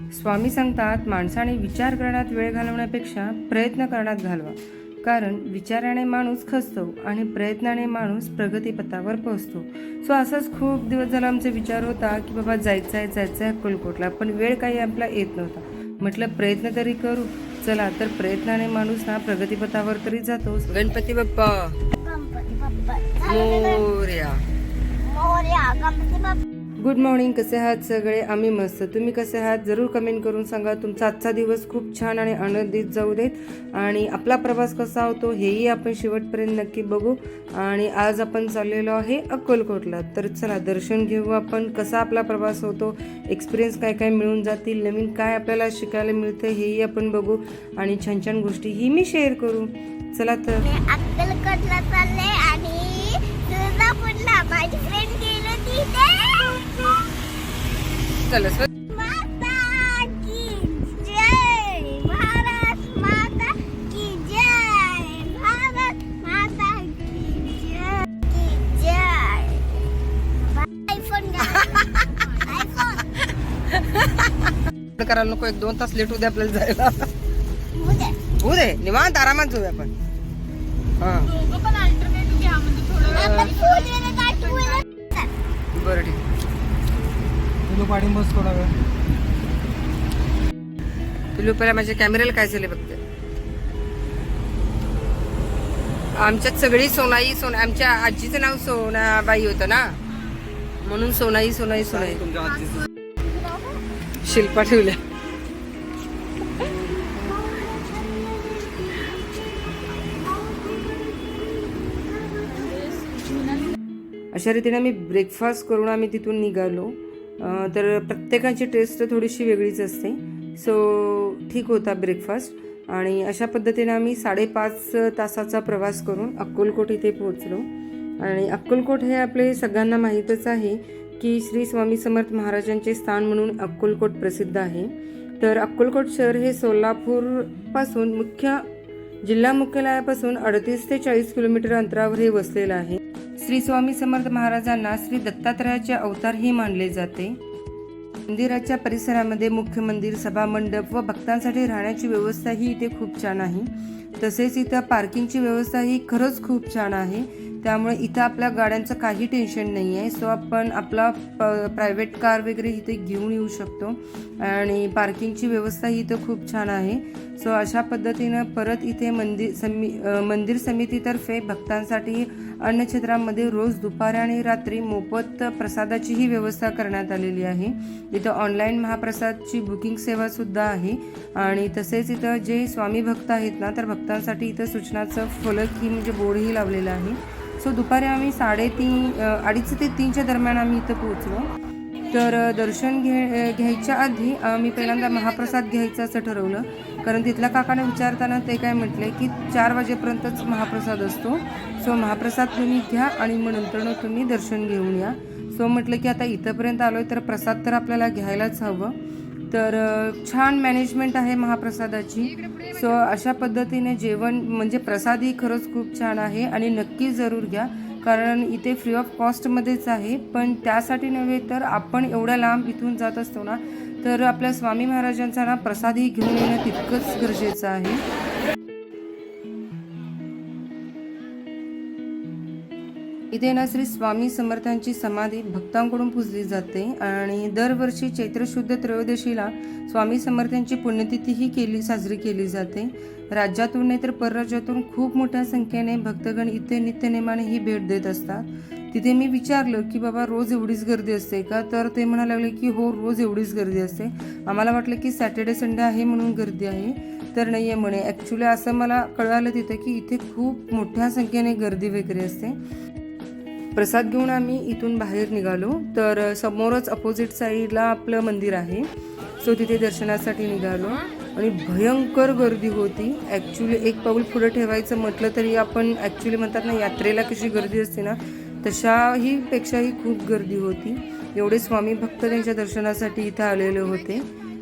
स्वामी सांगतात माणसाने विचार करण्यात वेळ घालवण्यापेक्षा प्रयत्न करण्यात घालवा. कारण विचाराने माणूस खचतो आणि प्रयत्नाने माणूस प्रगतीपथावर पोहोचतो. सो असंच खूप दिवस झाला आमचा विचार होता की बाबा जायचं आहे जायचं आहे अक्कलकोटला पण वेळ काही आपला येत नव्हता. म्हटलं प्रयत्न तरी करू. चला तर प्रयत्नाने माणूस ना प्रगतीपथावर तरी जातो. गणपती बाप्पा. गणपती बाप्पा. मोरया. मोरया गणपती बाप्पा. गुड मॉर्निंग कसे आहात सगळे? आम्ही मस्त. तुम्ही कसे आहात? जरूर कमेंट करून सांगा. तुमचा आजचा दिवस खूप छान आणि आनंदित जाऊ देत. आणि आपला प्रवास कसा होतो हेही आपण शेवटपर्यंत नक्की बघू. आणि आज आपण चाललेलो आहे अक्कलकोटला. तर चला दर्शन घेऊ आपण. कसा आपला प्रवास होतो एक्सपिरियन्स काय काय मिळून जातील? नवीन काय आपल्याला शिकायला मिळतं हेही आपण बघू. आणि छान छान गोष्टीही मी शेअर करू. चला तर. अक्कलकोटला चालले आणि माझी फ्रेंड गेली तिथे. चला माता की जय। भारत माता की जय। भारत माता की जय। की जय। आयफोन आयफोन करायला नको एक दोन तास लेट होते आपल्याला जायला. उद्या होऊ दे निवांत आरामात जाऊया आपण. हा. गाठवलं बरं ठीक. तुला पाठींबस बस थोडा वेळ. तुला पहिला माझ्या कॅमेऱ्याला काय झाले बघते आमच्यात सगळी सोनाई सोना आमच्या आजीचं नाव सोनाबाई होतं ना? म्हणून सोनाई सोनाई सोनाई. शिल्पा ठेवल्या. अशा रीतीने आम्ही ब्रेकफास्ट करून आम्ही तिथून निघालो. तर प्रत्येकाची टेस्ट थोडीशी वेगळीच असते. सो ठीक होता ब्रेकफास्ट आणि अशा पद्धतीने आम्ही साडेपाच तासाचा प्रवास करून अक्कलकोट इथे पोहोचलो. आणि अक्कलकोट हे आपले सगळ्यांना माहीतच आहे की श्री स्वामी समर्थ महाराजांचे स्थान म्हणून अक्कलकोट प्रसिद्ध आहे. तर अक्कलकोट शहर हे सोलापूरपासून मुख्य जिल्हा मुख्यालयापासून अडतीस ते चाळीस किलोमीटर अंतरावर हे वसलेलं आहे. श्री स्वामी समर्थ महाराजांना श्री दत्तात्रयाचे अवतारही मानले जाते. मंदिराच्या परिसरामध्ये मुख्य मंदिर सभा मंडप व भक्तांसाठी राहण्याची व्यवस्थाही इथे खूप छान आहे. तसेच इथं पार्किंगची व्यवस्थाही खरंच खूप छान आहे. त्यामुळे इथं आपल्या गाड्यांचं काही टेन्शन नाही आहे सो आपण आपला प्रायव्हेट कार वगैरे इथे घेऊन येऊ शकतो. आणि पार्किंगची व्यवस्था ही इथं खूप छान आहे. सो अशा पद्धतीनं परत इथे मंदिर समी मंदिर समितीतर्फे भक्तांसाठी अन्नक्षेत्रामध्ये रोज दुपारी आणि रात्री मोफत प्रसादाचीही व्यवस्था करण्यात आलेली आहे. इथं ऑनलाईन महाप्रसादची बुकिंग सेवासुद्धा आहे. आणि तसेच इथं जे स्वामी भक्त आहेत ना तर भक्तांसाठी इथं सूचनाचं फलक ही म्हणजे बोर्डही लावलेलं आहे. सो दुपारी आम्ही साडेतीन अडीच ते तीनच्या दरम्यान आम्ही इथं पोहोचलो. तर दर्शन घे घ्यायच्या आधी मी पहिल्यांदा महाप्रसाद घ्यायचं असं ठरवलं. कारण तिथल्या काकाने विचारताना ते काय म्हटले की चार वाजेपर्यंतच महाप्रसाद असतो. सो महाप्रसाद तुम्ही घ्या आणि मग नंतर तुम्ही दर्शन घेऊन या. सो म्हटलं की आता इथंपर्यंत आलो आहे तर प्रसाद तर आपल्याला घ्यायलाच हवं. तर छान मॅनेजमेंट आहे महाप्रसादाची. सो अशा पद्धतीने जेवण म्हणजे प्रसादही खरंच खूप छान आहे आणि नक्की जरूर घ्या. कारण इथे फ्री ऑफ कॉस्टमध्येच आहे. पण त्यासाठी नव्हे तर आपण एवढ्या लांब इथून जात असतो ना तर आपल्या स्वामी महाराजांचा ना प्रसादही घेऊन येणं तितकंच गरजेचं आहे. इथे ना श्री स्वामी समर्थांची समाधी भक्तांकडून पूजली जाते आणि दरवर्षी चैत्र शुद्ध त्रयोदशीला स्वामी समर्थांची पुण्यतिथीही केली साजरी केली जाते. राज्यातून नाही तर परराज्यातून खूप मोठ्या संख्येने भक्तगण इथे नित्यनेमाने ही भेट देत असतात. तिथे मी विचारलं की बाबा रोज एवढीच गर्दी असते का? तर ते म्हणायला लागले की हो रोज एवढीच गर्दी असते. आम्हाला वाटलं की सॅटर्डे संडे आहे म्हणून गर्दी आहे. तर नाही आहे म्हणे. ॲक्च्युली असं मला कळालं तिथं की इथे खूप मोठ्या संख्येने गर्दी वगैरे असते. प्रसाद घेऊन आम्ही इथून बाहेर निघालो. तर समोरच अपोजिट साईडला आपलं मंदिर आहे. सो तिथे दर्शनासाठी निघालो. आणि भयंकर गर्दी होती. ॲक्च्युली एक पाऊल पुढं ठेवायचं म्हटलं तरी आपण ॲक्च्युली म्हणतात ना यात्रेला कशी गर्दी असते ना तशाही पेक्षाही खूप गर्दी होती. एवढे स्वामी भक्त त्यांच्या दर्शनासाठी इथं आलेले होते.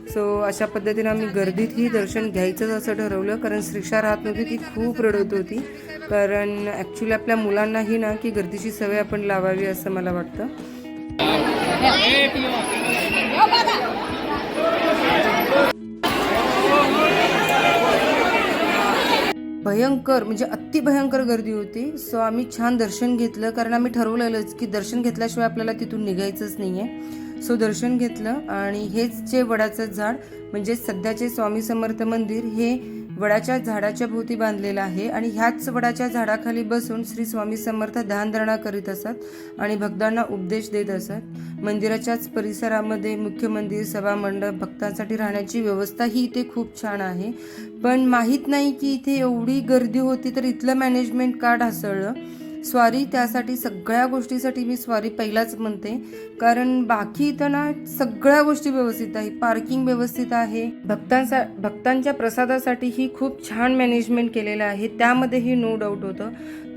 सो अशा पद्धतीनं आम्ही गर्दीतही दर्शन घ्यायचंच असं ठरवलं. कारण श्रीक्षा राहत नव्हती ती खूप रडत होती. कारण ॲक्च्युली आपल्या मुलांनाही ना की गर्दीची सवय आपण लावावी असं मला वाटतं. भयंकर म्हणजे अतिभयंकर गर्दी होती. सो आम्ही छान दर्शन घेतलं. कारण आम्ही ठरवलेलंच की दर्शन घेतल्याशिवाय आपल्याला तिथून निघायचंच नाही आहे सो दर्शन घेतलं. आणि हेच जे वडाचं झाड म्हणजे सध्याचे स्वामी समर्थ मंदिर हे वडाच्या झाडाच्या भोवती बांधलेला आहे आणि ह्याच वडाच्या झाडाखाली बसून श्री स्वामी समर्थ ध्यानधारणा करीत असत आणि भक्तांना उपदेश देत असत. मंदिराच्याच परिसरामध्ये मुख्य मंदिर सभा मंडप भक्तांसाठी राहण्याची व्यवस्था ही इथे खूप छान आहे. पण माहीत नाही की इथे एवढी गर्दी होती तर इथलं मॅनेजमेंट का ढासळलं? स्वारी त्यासाठी सगळ्या गोष्टीसाठी मी स्वारी पहिलाच म्हणते. कारण बाकी इथं ना सगळ्या गोष्टी व्यवस्थित आहे. पार्किंग व्यवस्थित आहे. भक्तांसा भक्तांच्या प्रसादासाठी ही खूप छान मॅनेजमेंट केलेलं आहे. त्यामध्येही नो डाऊट होतं.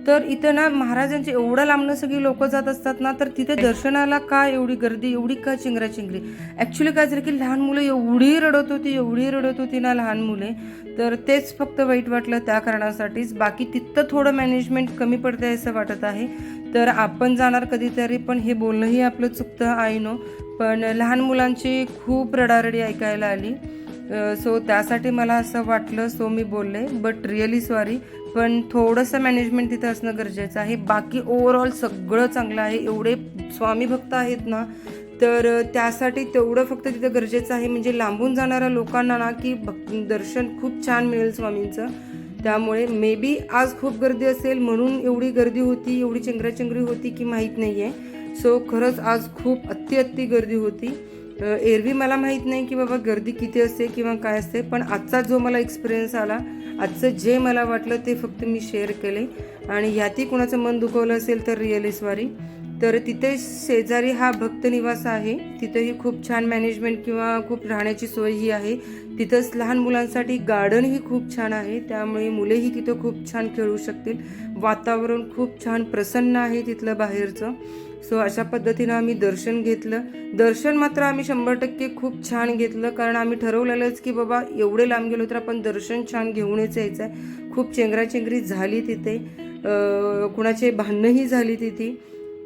तर इथं ना महाराजांचे एवढं लांबणं सगळी लोक जात असतात ना तर तिथे दर्शनाला का एवढी गर्दी एवढी का चिंगरा चिंगरी ॲक्च्युली काय झालं की लहान मुलं एवढी रडत होती एवढी रडत होती ना लहान मुले. तर तेच फक्त वाईट वाटलं त्या कारणासाठीच. बाकी तिथं थोडं मॅनेजमेंट कमी पडतंय असं वाटत आहे. तर आपण जाणार कधीतरी पण हे बोलणंही आपलं चुकतं आय नो पण लहान मुलांची खूप रडारडी ऐकायला आली. सो त्यासाठी मला असं वाटलं सो मी बोलले. बट रिअली सॉरी पण थोडंसं मॅनेजमेंट तिथं असणं गरजेचं आहे. बाकी ओव्हरऑल सगळं चांगलं आहे. एवढे स्वामी भक्त आहेत ना तर त्यासाठी तेवढं फक्त तिथं गरजेचं आहे. म्हणजे लांबून जाणाऱ्या लोकांना ना की भक् दर्शन खूप छान मिळेल स्वामींचं. त्यामुळे मे बी आज खूप गर्दी असेल म्हणून एवढी गर्दी होती एवढी चेंगराचेंगरी होती की माहीत नाही आहे सो खरंच आज खूप अति अति गर्दी होती. एरवी मला माहीत नाही की बाबा गर्दी किती असते किंवा काय असते पण आजचा जो मला एक्सपिरियन्स आला आजचं जे मला वाटलं ते फक्त मी शेअर केले. आणि ह्यातही कुणाचं मन दुखवलं असेल तर रिअलिस्वारी तर तिथे शेजारी हा भक्त निवास आहे. तिथेही खूप छान मॅनेजमेंट किंवा खूप राहण्याची सोय ही आहे. तिथंच लहान मुलांसाठी गार्डनही खूप छान आहे. त्यामुळे मुलेही तिथं खूप छान खेळू शकतील. वातावरण खूप छान प्रसन्न आहे तिथलं बाहेरचं. सो अशा पद्धतीनं आम्ही दर्शन घेतलं. दर्शन मात्र आम्ही शंभर टक्के खूप छान घेतलं. कारण आम्ही ठरवलेलंच की बाबा एवढे लांब गेलो तर आपण दर्शन छान घेऊनच यायचं आहे खूप चेंगराचेंगरी झाली तिथे. कुणाचे भांडणंही झाली तिथे.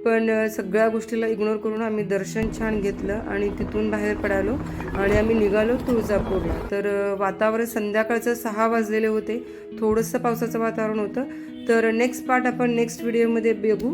पण सगळ्या गोष्टीला इग्नोर करून आम्ही दर्शन छान घेतलं आणि तिथून बाहेर पडालो आणि आम्ही निघालो तुळजापूरला. तर वातावरण संध्याकाळचं सहा वाजलेले होते. थोडंसं पावसाचं वातावरण होतं. तर नेक्स्ट पार्ट आपण नेक्स्ट व्हिडिओमध्ये बघू.